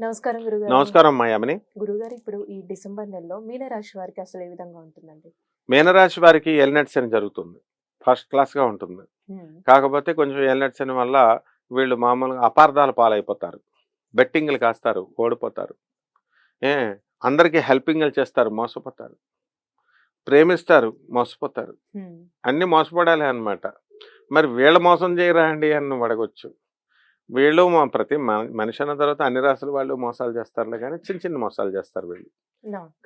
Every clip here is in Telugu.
నమస్కారం గురుగారు. నమస్కారం మాయామని గురుగారు ఇప్పుడు ఈ డిసెంబర్ నెలలో మీన రాశి వారికి అసలు ఏ విధంగా ఉంటుందండి? మీనరాశి వారికి ఎల్నెట్స్ అని జరుగుతుంది. ఫస్ట్ క్లాస్గా ఉంటుంది. ఉమ్, కాకపోతే కొంచెం ఎల్నెట్స్ అని వల్ల వీళ్ళు మామూలుగా అపార్థాల పాలైపోతారు. బెట్టింగ్లు కాస్తారు ఓడిపోతారు. ఏ అందరికీ హెల్పింగ్లు చేస్తారు మోసపోతారు. ప్రేమిస్తారు మోసపోతారు. అన్నీ మోసపడాలి అన్నమాట. మరి వీళ్ళ మోసం చేయరా అండి అని అడగొచ్చు. వీళ్ళు మా ప్రతి మన- మనిషి అన్న తర్వాత అన్ని రాసుల వాళ్ళు మోసాలు చేస్తారులే కానీ చిన్న చిన్న మోసాలు చేస్తారు వీళ్ళు.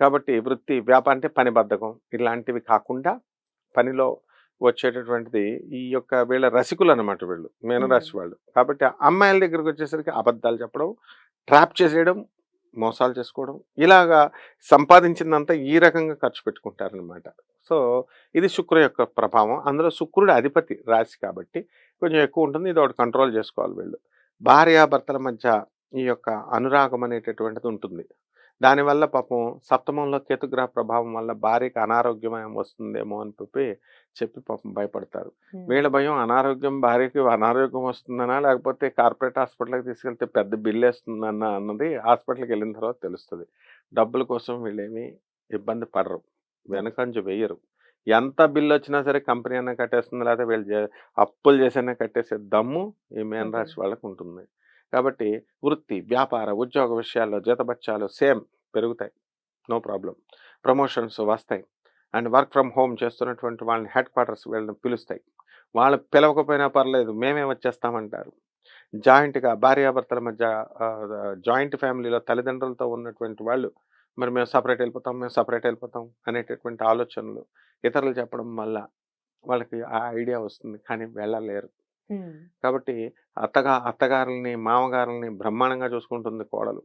కాబట్టి వృత్తి వ్యాపారం అంటే పని బద్ధకం. ఇలాంటివి కాకుండా పనిలో వచ్చేటటువంటిది ఈ యొక్క వీళ్ళ రసికులు అనమాట వీళ్ళు మీనరాశి వాళ్ళు. కాబట్టి అమ్మాయిల దగ్గరికి వచ్చేసరికి అబద్ధాలు చెప్పడం ట్రాప్ చేసేయడం మోసాలు చేసుకోవడం ఇలాగా సంపాదించిందంతా ఈ రకంగా ఖర్చు పెట్టుకుంటారనమాట సో ఇది శుక్ర యొక్క ప్రభావం. అందులో శుక్రుడు అధిపతి రాశి కాబట్టి కొంచెం ఎక్కువ ఉంటుంది. ఇది ఒకటి కంట్రోల్ చేసుకోవాలి వీళ్ళు. భార్యాభర్తల మధ్య ఈ యొక్క అనురాగం అనేటటువంటిది ఉంటుంది. దానివల్ల పాపం సప్తమంలో కేతుగ్రహ ప్రభావం వల్ల భార్యకి అనారోగ్యం వస్తుందేమో అని చెప్పి చెప్పి పాపం భయపడతారు. వీళ్ళ భయం అనారోగ్యం భార్యకి అనారోగ్యం వస్తుందనా లేకపోతే కార్పొరేట్ హాస్పిటల్కి తీసుకెళ్తే పెద్ద బిల్ వేస్తుందన్న అన్నది హాస్పిటల్కి వెళ్ళిన తర్వాత తెలుస్తుంది. డబ్బుల కోసం వీళ్ళేమి ఇబ్బంది పడరు. వెనకంజు వేయరు. ఎంత బిల్ వచ్చినా సరే కంపెనీ అయినా కట్టేస్తుంది లేకపోతే వీళ్ళు అప్పులు చేసైనా కట్టేసే దమ్ము ఈ మేన. రాశి వాళ్ళకు ఉంటుంది. కాబట్టి వృత్తి వ్యాపార ఉద్యోగ విషయాల్లో జీతబత్యాలు సేమ్ పెరుగుతాయి. నో ప్రాబ్లం ప్రమోషన్స్ వస్తాయి. అండ్ వర్క్ ఫ్రమ్ హోమ్ చేస్తున్నటువంటి వాళ్ళని హెడ్ క్వార్టర్స్ వీళ్ళని పిలుస్తాయి. వాళ్ళు పిలవకపోయినా పర్లేదు మేమే వచ్చేస్తామంటారు. జాయింట్గా భార్యాభర్తల మధ్య జాయింట్ ఫ్యామిలీలో తల్లిదండ్రులతో ఉన్నటువంటి వాళ్ళు మరి మేము సపరేట్ వెళ్ళిపోతాం మేము సపరేట్ వెళ్ళిపోతాం అనేటటువంటి ఆలోచనలు ఇతరులు చెప్పడం వల్ల వాళ్ళకి ఆ ఐడియా వస్తుంది. కానీ వెళ్ళలేరు. కాబట్టి అత్తగా అత్తగారుల్ని మామగారుల్ని బ్రహ్మాండంగా చూసుకుంటుంది కోడలు.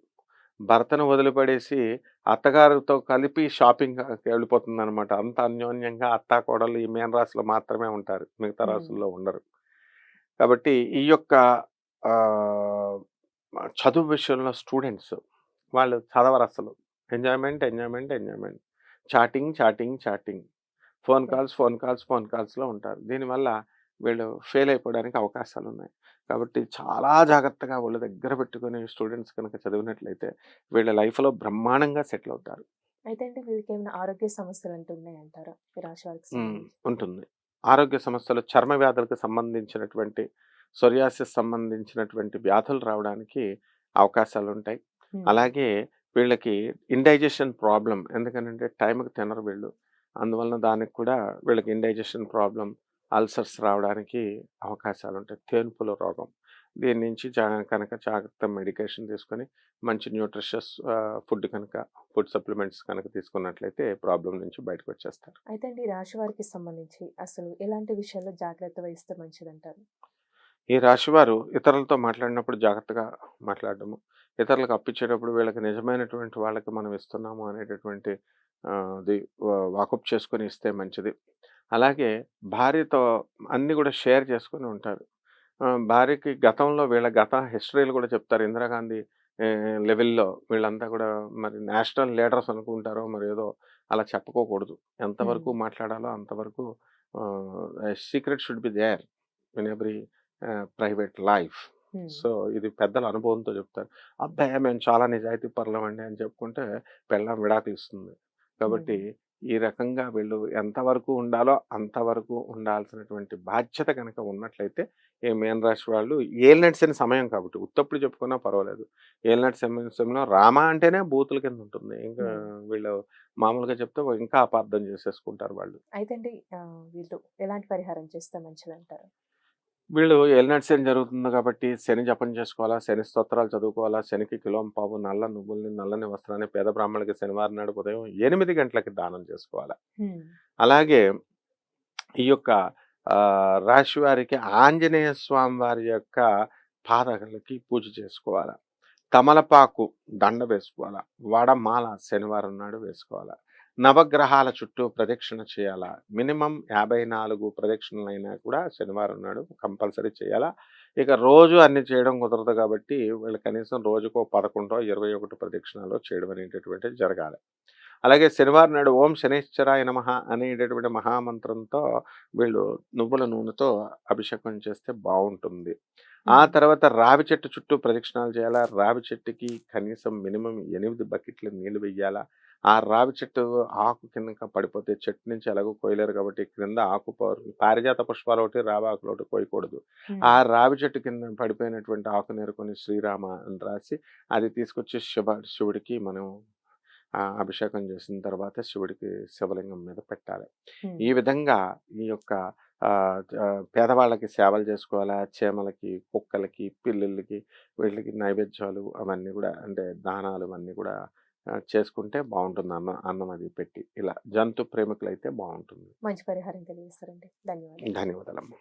భర్తను వదిలిపడేసి అత్తగారితో కలిపి షాపింగ్ వెళ్ళిపోతుంది అనమాట అంత అన్యోన్యంగా అత్త కోడలు ఈ మేన రాశిలో మాత్రమే ఉంటారు. మిగతా. రాశుల్లో ఉండరు. కాబట్టి ఈ యొక్క చదువు విషయంలో స్టూడెంట్స్ వాళ్ళు చదవరు అసలు enjoyment enjoyment enjoyment. Chatting chatting chatting. Phone calls phone calls phone కాల్స్లో ఉంటారు. దీనివల్ల వీళ్ళు ఫెయిల్ అయిపోవడానికి అవకాశాలు ఉన్నాయి. కాబట్టి చాలా జాగ్రత్తగా వాళ్ళ దగ్గర పెట్టుకుని స్టూడెంట్స్ కనుక చదివినట్లయితే వీళ్ళ లైఫ్లో బ్రహ్మాండంగా సెటిల్ అవుతారు. అయితే అంటే వీళ్ళకి ఏమైనా ఆరోగ్య సమస్యలు అంటూ ఉన్నాయంటారా? ఈ రాశి వారికి ఉమ్, సంబంధించి? ఉంటుంది. ఆరోగ్య సమస్యలు చర్మ వ్యాధులకు సంబంధించినటువంటి సొరియాసిస్ సంబంధించినటువంటి వ్యాధులు రావడానికి అవకాశాలు ఉంటాయి. అలాగే వీళ్ళకి ఇండైజెషన్ ప్రాబ్లం ఎందుకంటే టైంకి తినరు వీళ్ళు. అందువలన దానికి కూడా వీళ్ళకి ఇండైజెషన్ ప్రాబ్లం అల్సర్స్ రావడానికి అవకాశాలు ఉంటాయి తేన్పుల రోగం దీని నుంచి జా కనుక జాగ్రత్త మెడికేషన్ తీసుకొని మంచి న్యూట్రిషియస్ ఫుడ్ కనుక ఫుడ్ సప్లిమెంట్స్ కనుక తీసుకున్నట్లయితే ప్రాబ్లం నుంచి బయటకు వచ్చేస్తారు అయితే అండి ఈ రాశి వారికి సంబంధించి అసలు ఎలాంటి విషయాల్లో జాగ్రత్త వహిస్తే మంచిదంటారు? ఈ రాశివారు ఇతరులతో మాట్లాడినప్పుడు జాగ్రత్తగా మాట్లాడడము ఇతరులకు అప్పించేటప్పుడు వీళ్ళకి నిజమైనటువంటి వాళ్ళకి మనం ఇస్తున్నాము అనేటటువంటి అది వాకప్ చేసుకొని ఇస్తే మంచిది. అలాగే భార్యతో అన్ని కూడా షేర్ చేసుకొని ఉంటారు. భార్యకి గతంలో వీళ్ళ గత హిస్టరీలు కూడా చెప్తారు. ఇందిరాగాంధీ లెవెల్లో వీళ్ళంతా కూడా మరి నేషనల్ లీడర్స్ అనుకుంటారో మరి ఏదో అలా చెప్పుకోకూడదు. ఎంతవరకు. మాట్లాడాలో అంతవరకు secret should be there in every private life. So ఇది పెద్దల అనుభవంతో చెప్తారు. అబ్బాయి మేము చాలా నిజాయితీ పర్లమండి అని చెప్పుకుంటే పెళ్ళం విడాకులు ఇస్తుంది. కాబట్టి ఈ రకంగా వీళ్ళు ఎంతవరకు ఉండాలో అంతవరకు ఉండాల్సినటువంటి బాధ్యత కనుక ఉన్నట్లయితే ఈ మేన్ రాశి వాళ్ళు ఏలినట్స్ అనే సమయం కాబట్టి ఉత్తప్పుడు చెప్పుకున్నా పర్వాలేదు. ఏలినట్ సమయంలో రామ అంటేనే బూతుల కింద ఉంటుంది. ఇంకా. వీళ్ళు మామూలుగా చెప్తే ఇంకా అపార్థం చేసేసుకుంటారు వాళ్ళు. అయితే వీళ్ళు ఎలాంటి పరిహారం చేస్తే మంచిదంటారు? వీళ్ళు ఎల్నట్ శని జరుగుతుంది కాబట్టి శని జపం చేసుకోవాలా శని స్తోత్రాలు చదువుకోవాలా శనికి కిలోం పావు నల్ల నువ్వుల్ని నల్లని వస్త్రాన్ని పేద బ్రాహ్మణులకి శనివారం నాడు ఉదయం ఎనిమిది గంటలకి దానం చేసుకోవాలా. అలాగే ఈ యొక్క రాశి వారికి ఆంజనేయ స్వామి వారి యొక్క పాదకులకి పూజ చేసుకోవాలా. తమలపాకు దండ వేసుకోవాలా. వడమాల శనివారం నాడు వేసుకోవాలా. నవగ్రహాల చుట్టూ ప్రదక్షిణ చేయాలా? మినిమం యాభై నాలుగు ప్రదక్షిణలైనా కూడా శనివారం నాడు కంపల్సరీ చేయాలా? ఇక రోజు అన్ని చేయడం కుదరదు కాబట్టి వీళ్ళు కనీసం రోజుకో పదకొండో ఇరవై ఒకటి ప్రదక్షిణాలు చేయడం అనేటటువంటిది జరగాలి. అలాగే శనివారం నాడు ఓం శనేశ్వరాయ నమ అనేటటువంటి మహామంత్రంతో వీళ్ళు నువ్వుల నూనెతో అభిషేకం చేస్తే బాగుంటుంది. ఆ. తర్వాత రావి చెట్టు చుట్టూ ప్రదక్షిణాలు చేయాలా? రావి చెట్టుకి కనీసం మినిమం ఎనిమిది బకెట్లు నీళ్ళు వెయ్యాలా? ఆ రావి చెట్టు ఆకు కింద పడిపోతే చెట్టు నుంచి ఎలాగో కోయలేరు కాబట్టి క్రింద ఆకు పారిజాత పుష్పాలు ఒకటి రావి ఆకులు ఒకటి కోయకూడదు. ఆ రావి చెట్టు కింద పడిపోయినటువంటి ఆకు నేరుకొని శ్రీరామ అని రాసి అది తీసుకొచ్చి శివ శివుడికి మనం అభిషేకం చేసిన తర్వాత శివుడికి శివలింగం మీద పెట్టాలి. ఈ విధంగా ఈ యొక్క పేదవాళ్ళకి సేవలు చేసుకోవాలా చీమలకి కుక్కలకి పిల్లులకి వీళ్ళకి నైవేద్యాలు అవన్నీ కూడా అంటే దానాలు అవన్నీ కూడా చేసుకుంటే బాగుంటుంది అన్న అన్నం అది పెట్టి. ఇలా జంతు ప్రేమికులైతే బాగుంటుంది. మంచి పరిహారం తెలియజేస్తారండి ధన్యవాదాలు. ధన్యవాదాలమ్మా.